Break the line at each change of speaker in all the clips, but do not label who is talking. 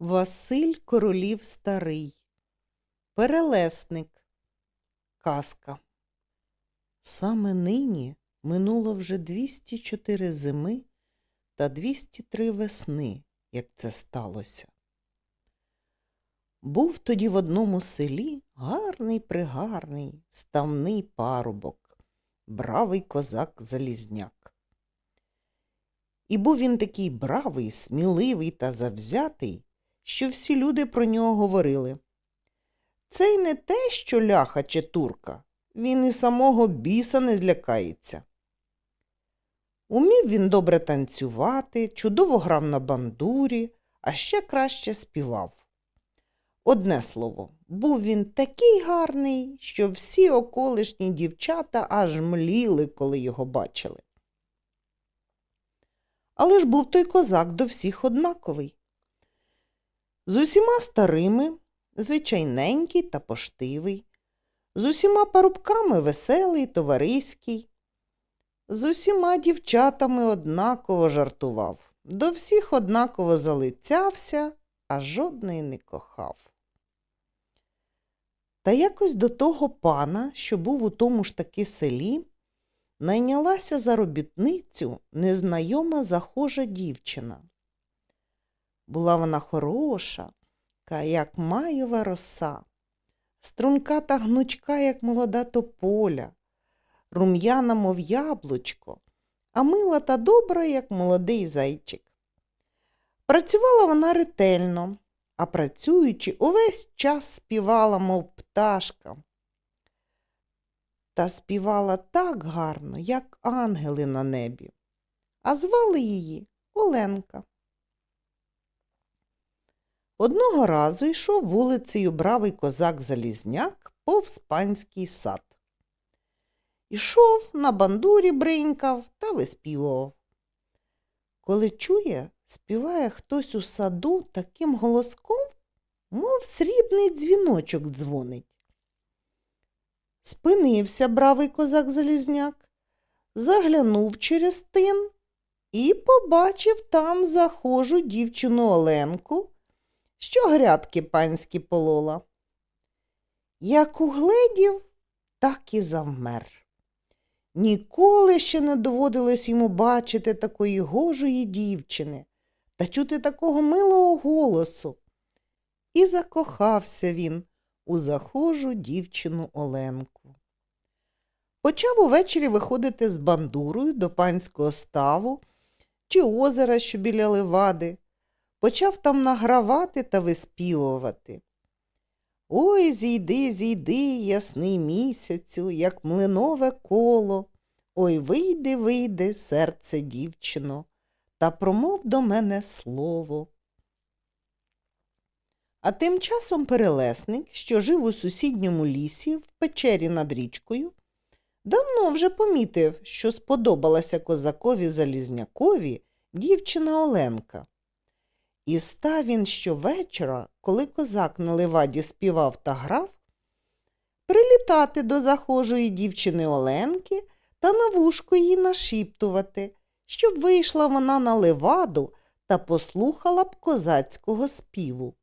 Василь Королів Старий. Перелесник. Казка. Саме нині минуло вже 204 зими та 203 весни, як це сталося. Був тоді в одному селі гарний пригарний, ставний парубок, бравий козак Залізняк. І був він такий бравий, сміливий та завзятий, що всі люди про нього говорили. Це й не те, що ляха чи турка, він і самого біса не злякається. Умів він добре танцювати, чудово грав на бандурі, а ще краще співав. Одне слово, був він такий гарний, що всі околишні дівчата аж мліли, коли його бачили. Але ж був той козак до всіх однаковий. З усіма старими, звичайненький та поштивий, з усіма парубками веселий, товариський, з усіма дівчатами однаково жартував, до всіх однаково залицявся, а жодної не кохав. Та якось до того пана, що був у тому ж таки селі, найнялася за робітницю незнайома захожа дівчина. Була вона хороша, як маєва роса, струнка та гнучка, як молода тополя, рум'яна, мов яблучко, а мила та добра, як молодий зайчик. Працювала вона ретельно, а працюючи, увесь час співала, мов пташка. Та співала так гарно, як ангели на небі, а звали її Оленка. Одного разу йшов вулицею бравий козак Залізняк повз панський сад. Ішов на бандурі бринькав та виспівував. Коли чує, співає хтось у саду таким голоском, мов срібний дзвіночок дзвонить. Спинився бравий козак Залізняк, заглянув через тин і побачив там захожу дівчину Оленку, що грядки панські полола. Як угледів, так і завмер. Ніколи ще не доводилось йому бачити такої гожої дівчини та чути такого милого голосу. І закохався він у захожу дівчину Оленку. Почав увечері виходити з бандурою до панського ставу чи озера, що біля левади, почав там награвати та виспівувати. Ой, зійди, зійди, ясний місяцю, як млинове коло. Ой, вийди, вийди, серце дівчино, та промов до мене слово. А тим часом перелесник, що жив у сусідньому лісі в печері над річкою, давно вже помітив, що сподобалася козакові Залізнякові дівчина Оленка. І став він щовечора, коли козак на леваді співав та грав, прилітати до захожої дівчини Оленки та на вушко їй нашіптувати, щоб вийшла вона на леваду та послухала б козацького співу.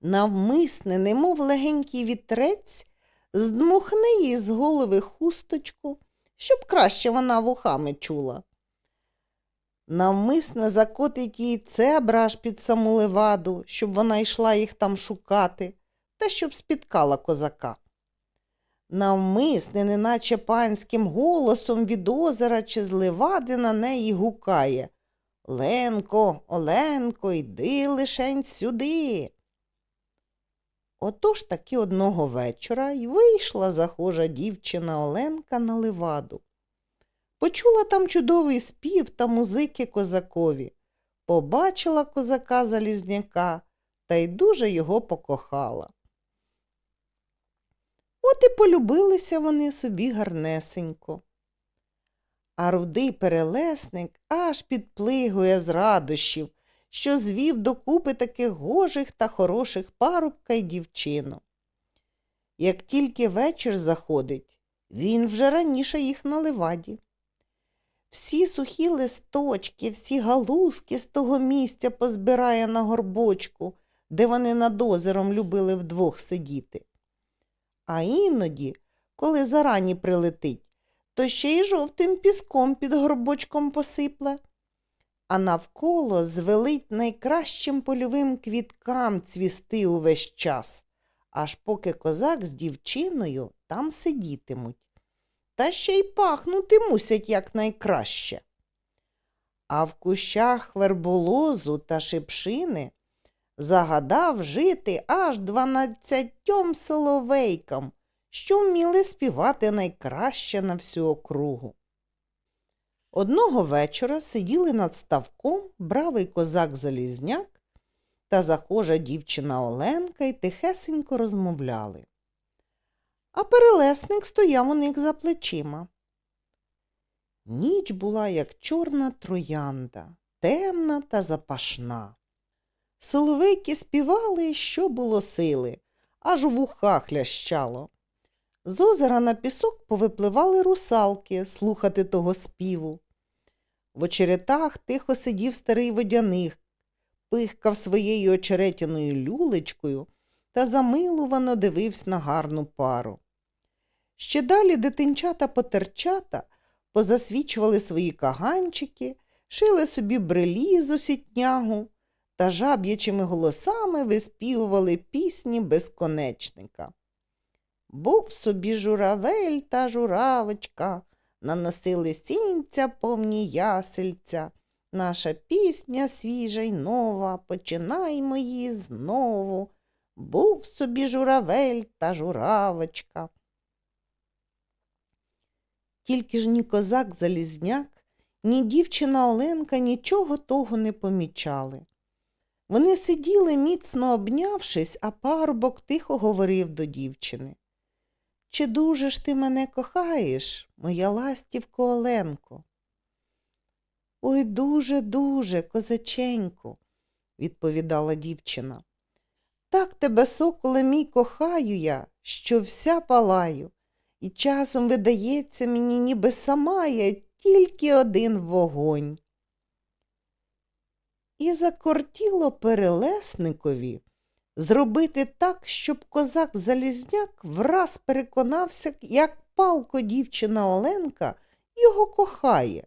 Навмисне, немов легенький вітрець, здмухне їй з голови хусточку, щоб краще вона вухами чула. Навмисне закотить їй цебра аж під саму леваду, щоб вона йшла їх там шукати, та щоб спіткала козака. Навмисне, неначе панським голосом від озера чи з левади на неї гукає Ленко, Оленко, йди лишень сюди. Отож таки одного вечора й вийшла захожа дівчина Оленка на леваду. Почула там чудовий спів та музики козакові, побачила козака Залізняка та й дуже його покохала. От і полюбилися вони собі гарнесенько. А рудий перелесник аж підплигує з радощів, що звів докупи таких гожих та хороших парубка й дівчину. Як тільки вечір заходить, він вже раніше їх на леваді. Всі сухі листочки, всі галузки з того місця позбирає на горбочку, де вони над озером любили вдвох сидіти. А іноді, коли зарані прилетить, то ще й жовтим піском під горбочком посипле, а навколо звелить найкращим польовим квіткам цвісти увесь час, аж поки козак з дівчиною там сидітимуть. Та ще й пахнути мусять якнайкраще. А в кущах верболозу та шипшини загадав жити аж дванадцятьом соловейкам, що вміли співати найкраще на всю округу. Одного вечора сиділи над ставком бравий козак Залізняк та захожа дівчина Оленка й тихесенько розмовляли. А перелесник стояв у них за плечима. Ніч була, як чорна троянда, темна та запашна. Соловейки співали, що було сили, аж у вухах лящало. З озера на пісок повипливали русалки слухати того співу. В очеретах тихо сидів старий водяник, пихкав своєю очеретяною люлечкою та замилувано дивився на гарну пару. Ще далі дитинчата-потерчата позасвічували свої каганчики, шили собі брелі з усітнягу та жаб'ячими голосами виспівували пісні безконечника. Був собі журавель та журавочка, наносили сінця повні ясельця. Наша пісня свіжа й нова, починаймо її знову. Був собі журавель та журавочка. Тільки ж ні козак Залізняк, ні дівчина Оленка нічого того не помічали. Вони сиділи, міцно обнявшись, а парубок тихо говорив до дівчини. Чи дуже ж ти мене кохаєш, моя ластівко Оленко? Ой, дуже, дуже, козаченьку, відповідала дівчина. Так тебе, соколе мій, кохаю я, що вся палаю, і часом видається мені, ніби сама я тільки один вогонь. І закортіло перелесникові зробити так, щоб козак Залізняк враз переконався, як палко дівчина Оленка його кохає.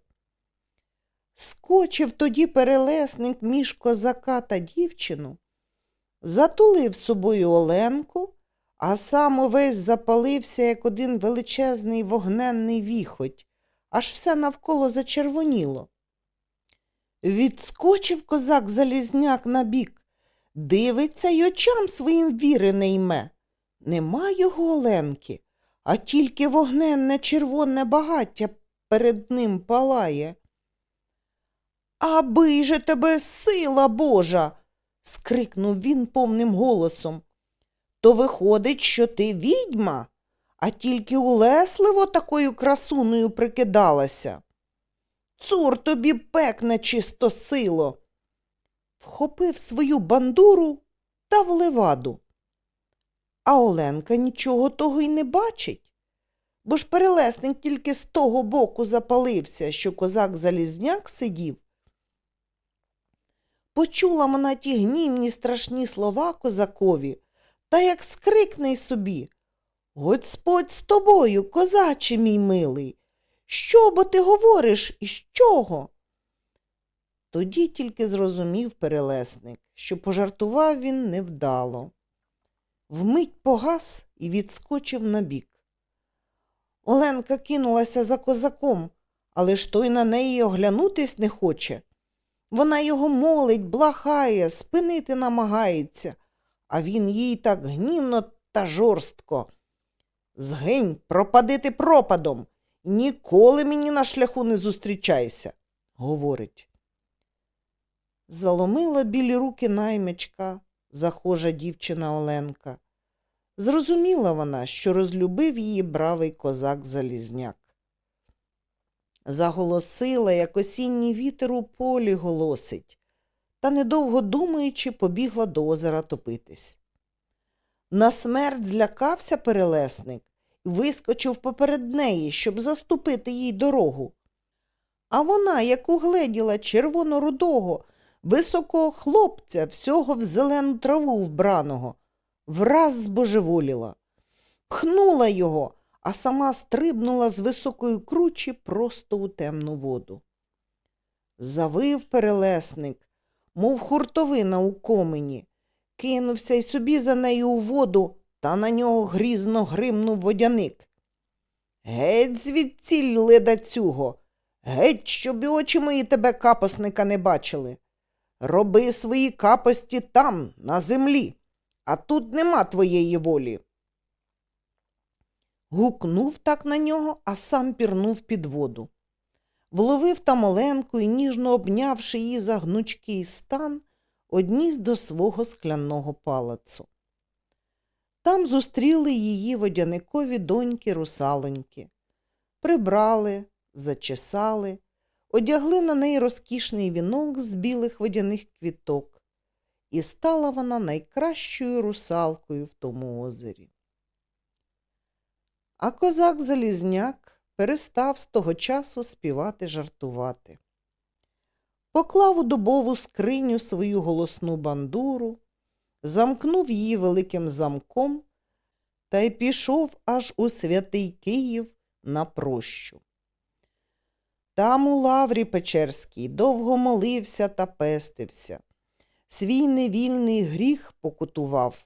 Скочив тоді перелесник між козака та дівчину, затулив собою Оленку, а сам увесь запалився, як один величезний вогненний віхоть, аж все навколо зачервоніло. Відскочив козак Залізняк на бік, дивиться й очам своїм віри не йме. Нема його Оленки, а тільки вогненне червоне багаття перед ним палає. Аби же тебе сила Божа. скрикнув він повним голосом. То виходить, що ти відьма, а тільки улесливо такою красуною прикидалася. Цур тобі пекне чисто сило. Вхопив свою бандуру та в леваду. А Оленка нічого того й не бачить, бо ж перелесник тільки з того боку запалився, що козак Залізняк сидів. Почула вона ті гнівні страшні слова козакові, та як скрикне собі. Господь з тобою, козаче мій милий. Що бо ти говориш і з чого? Тоді тільки зрозумів перелесник, що пожартував він невдало. Вмить погас і відскочив набік. Оленка кинулася за козаком, але ж той на неї оглянутись не хоче. Вона його молить, блахає, спинити намагається, а він їй так гнівно та жорстко. Згинь, пропади ти пропадом, ніколи мені на шляху не зустрічайся, говорить. Заломила білі руки наймичка, захожа дівчина Оленка. Зрозуміла вона, що розлюбив її бравий козак Залізняк. Заголосила, як осінній вітер у полі голосить, та, недовго думаючи, побігла до озера топитись. На смерть злякався перелесник і вискочив поперед неї, щоб заступити їй дорогу. А вона, як угледіла червоно-рудого, високого хлопця, всього в зелену траву вбраного, враз збожеволіла, пхнула його, а сама стрибнула з високої кручі просто у темну воду. Завив перелесник, мов хуртовина у комені, кинувся й собі за нею у воду, та на нього грізно гримнув водяник. Геть звідціль ледацюго, геть, щоб і очі мої тебе капосника не бачили. Роби свої капості там, на землі, а тут нема твоєї волі. Гукнув так на нього, а сам пірнув під воду. Вловив там Оленку і, ніжно обнявши її за гнучкий стан, одніс до свого скляного палацу. Там зустріли її водяникові доньки русалоньки. Прибрали, зачесали, одягли на неї розкішний вінок з білих водяних квіток, і стала вона найкращою русалкою в тому озері. А козак Залізняк перестав з того часу співати жартувати. Поклав у дубову скриню свою голосну бандуру, замкнув її великим замком та й пішов аж у святий Київ на прощу. Там у Лаврі Печерській довго молився та пестився, свій невільний гріх покутував,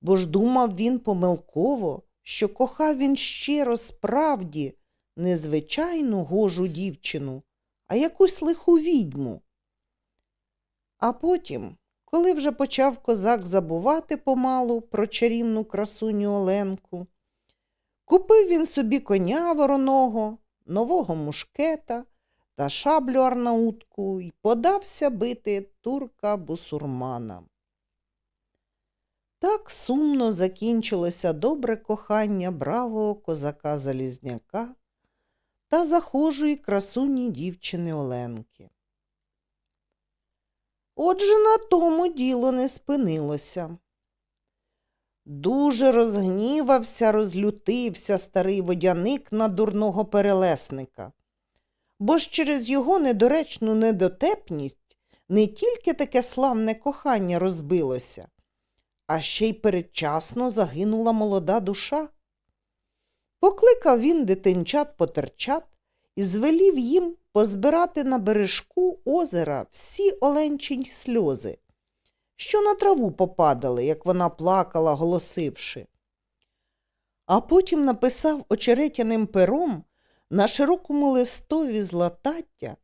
бо ж думав він помилково, що кохав він щиро справді не звичайну гожу дівчину, а якусь лиху відьму. А потім, коли вже почав козак забувати помалу про чарівну красуню Оленку, купив він собі коня вороного, нового мушкета та шаблю арнаутку і подався бити турка бусурмана. Так сумно закінчилося добре кохання бравого козака Залізняка та захожої красуні дівчини Оленки. Отже, на тому діло не спинилося. Дуже розгнівався, розлютився старий водяник на дурного перелесника, бо ж через його недоречну недотепність не тільки таке славне кохання розбилося, а ще й передчасно загинула молода душа. Покликав він дитинчат потерчат і звелів їм позбирати на бережку озера всі оленчині сльози, що на траву попадали, як вона плакала, голосивши. А потім написав очеретяним пером на широкому листові златаття,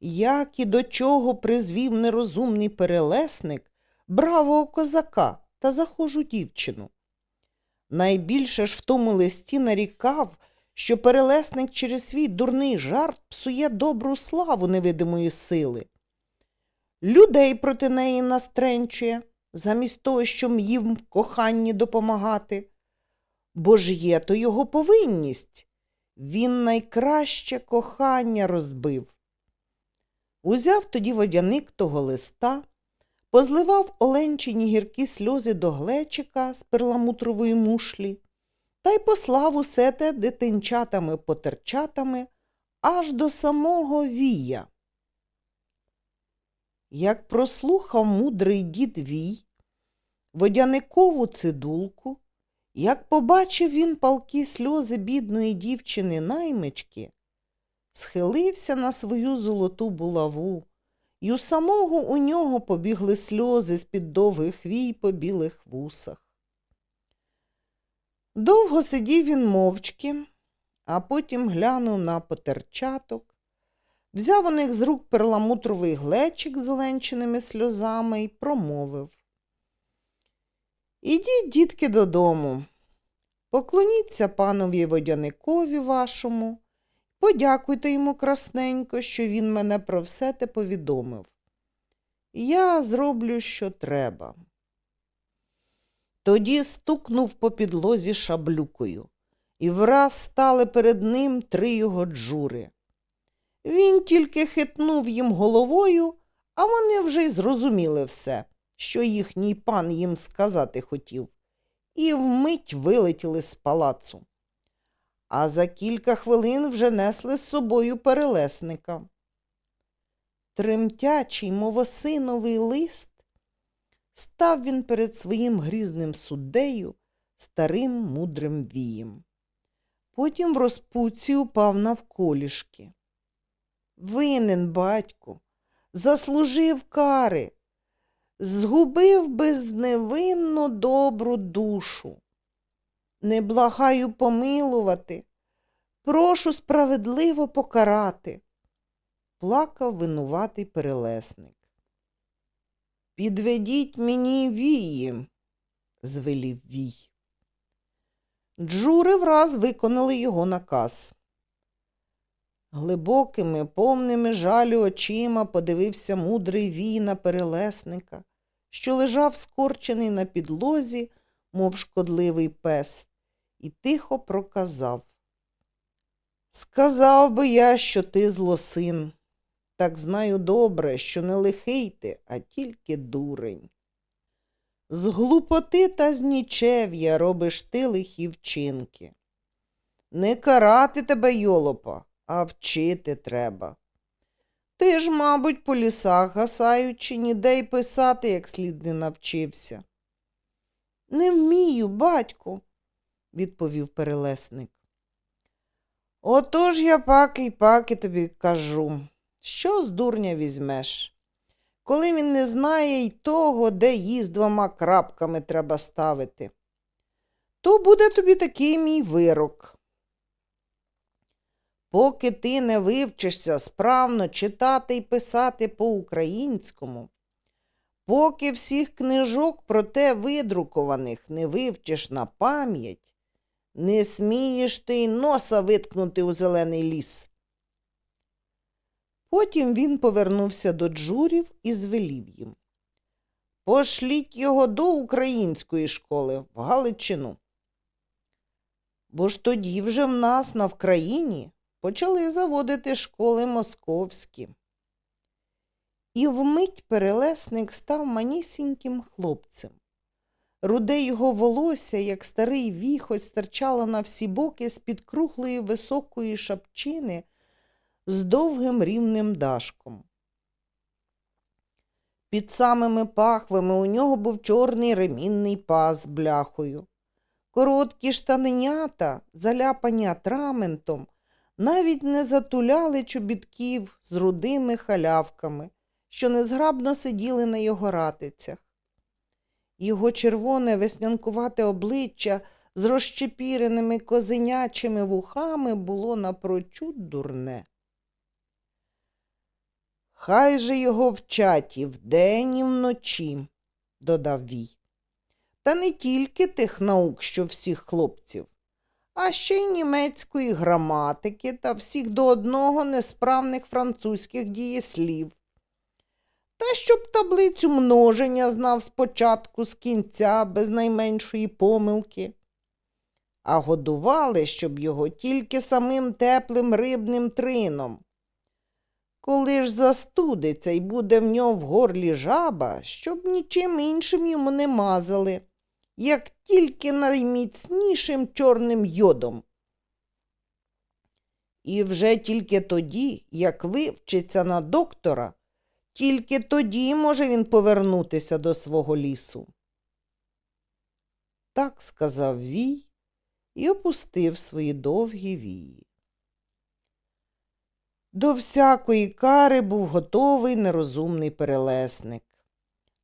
як і до чого призвів нерозумний перелесник бравого козака та захожу дівчину. Найбільше ж в тому листі нарікав, що перелесник через свій дурний жарт псує добру славу невидимої сили. Людей проти неї настренчує, замість того, щоб їм в коханні допомагати. Бо ж є то його повинність. Він найкраще кохання розбив. Узяв тоді водяник того листа, позливав оленчині гіркі сльози до глечика з перламутрової мушлі та й послав усе те дитинчатами-потерчатами аж до самого вія. Як прослухав мудрий дід Вій, водяникову цидулку, як побачив він палкі сльози бідної дівчини наймички, схилився на свою золоту булаву, і у самого у нього побігли сльози з-під довгих вій по білих вусах. Довго сидів він мовчки, а потім глянув на потерчаток, взяв у них з рук перламутровий глечик з оленченими сльозами і промовив. Ідіть, дітки, додому, поклоніться панові водяникові вашому, подякуйте йому красненько, що він мене про все те повідомив. Я зроблю, що треба. Тоді стукнув по підлозі шаблюкою, і враз стали перед ним три його джури. Він тільки хитнув їм головою, а вони вже й зрозуміли все, що їхній пан їм сказати хотів, і вмить вилетіли з палацу. А за кілька хвилин вже несли з собою перелесника. Тремтячий мовосиновий лист став він перед своїм грізним суддею старим мудрим вієм. Потім в розпуці упав навколішки. Винен, батьку, заслужив кари, згубив безневинно добру душу. Не благаю помилувати, прошу справедливо покарати, плакав винуватий перелесник. Підведіть мені вії, звелів вій. Джури враз виконали його наказ. Глибокими, повними жалю очима подивився мудрий вій на перелесника, що лежав скорчений на підлозі, мов шкодливий пес, і тихо проказав. Сказав би я, що ти злосин. Так знаю добре, що не лихий ти, а тільки дурень. З глупоти та з нічев'я робиш ти лихі вчинки. Не карати тебе, йолопа, а вчити треба. Ти ж, мабуть, по лісах гасаючи, ніде й писати як слід не навчився. Не вмію, батьку, відповів перелесник. Отож я паки й паки тобі кажу, що з дурня візьмеш? Коли він не знає й того, де її двома крапками треба ставити, то буде тобі такий мій вирок. Поки ти не вивчишся справно читати й писати по-українському, поки всіх книжок про те видрукованих не вивчиш на пам'ять, не смієш ти й носа виткнути у зелений ліс. Потім він повернувся до джурів і звелів їм. Пошліть його до української школи в Галичину. Бо ж тоді вже в нас на Вкраїні почали заводити школи московські. І вмить перелесник став манісіньким хлопцем. Руде його волосся, як старий віхоть, стирчало на всі боки з-під круглої високої шапчини з довгим рівним дашком. Під самими пахвами у нього був чорний ремінний пас з бляхою. Короткі штаненята, заляпані атраментом, навіть не затуляли чобітків з рудими халявками, що незграбно сиділи на його ратицях. Його червоне веснянкувате обличчя з розчепіреними козенячими вухами було напрочуд дурне. Хай же його вчать і вдень, і вночі, додав Вій. Та не тільки тих наук, що всіх хлопців, а ще й німецької граматики та всіх до одного несправних французьких дієслів. Та щоб таблицю множення знав спочатку з кінця без найменшої помилки. А годували, щоб його тільки самим теплим рибним трином. Коли ж застудиться і буде в нього в горлі жаба, щоб нічим іншим йому не мазали, як тільки найміцнішим чорним йодом. І вже тільки тоді, як вивчиться на доктора, тільки тоді може він повернутися до свого лісу. Так сказав Вій і опустив свої довгі вії. До всякої кари був готовий нерозумний перелесник.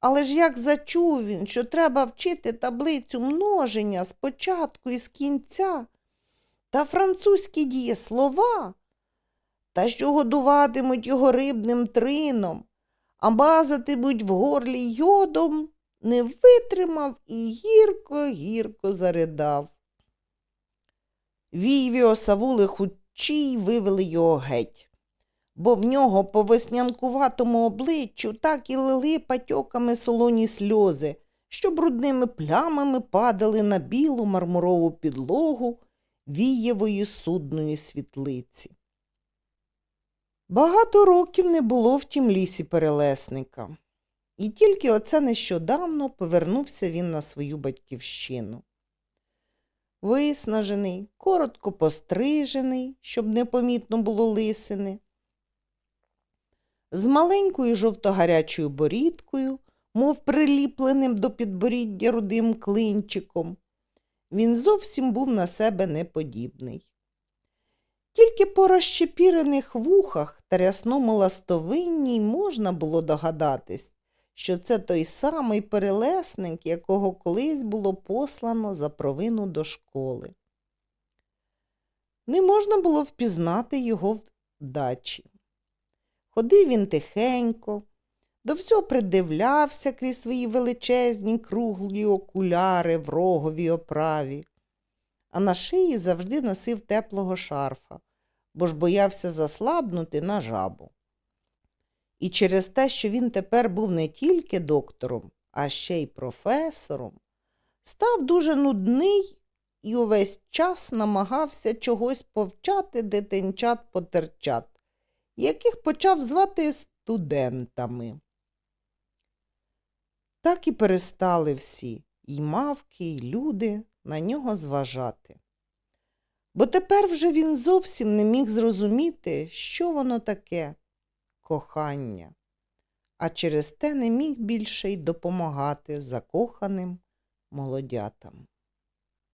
Але ж як зачув він, що треба вчити таблицю множення спочатку і з кінця, та французькі дієслова, та що годуватимуть його рибним трином, а мазатимуть в горлі йодом, не витримав і гірко-гірко заридав. Війві осавули хучі й вивели його геть бо в нього по веснянкуватому обличчю так і лили патьоками солоні сльози, що брудними плямами падали на білу мармурову підлогу вієвої судної світлиці. Багато років не було в тім лісі перелесника, і тільки оце нещодавно повернувся він на свою батьківщину. виснажений, коротко пострижений, щоб непомітно було лисини, з маленькою жовтогарячою борідкою, мов приліпленим до підборіддя рудим клинчиком. Він зовсім був на себе неподібний. Тільки по розщепірених вухах та рясному ластовинні й можна було догадатись, що це той самий перелесник, якого колись було послано за провину до школи. Не можна було впізнати його в дачі. Ходив він тихенько, до всього придивлявся крізь свої величезні круглі окуляри в роговій оправі, а на шиї завжди носив теплого шарфа, бо ж боявся заслабнути на жабу. І через те, що він тепер був не тільки доктором, а ще й професором, став дуже нудний і увесь час намагався чогось повчати дитинчат потерчат, яких почав звати студентами. Так і перестали всі, і мавки, і люди на нього зважати. Бо тепер вже він зовсім не міг зрозуміти, що воно таке кохання, а через те не міг більше й допомагати закоханим молодятам.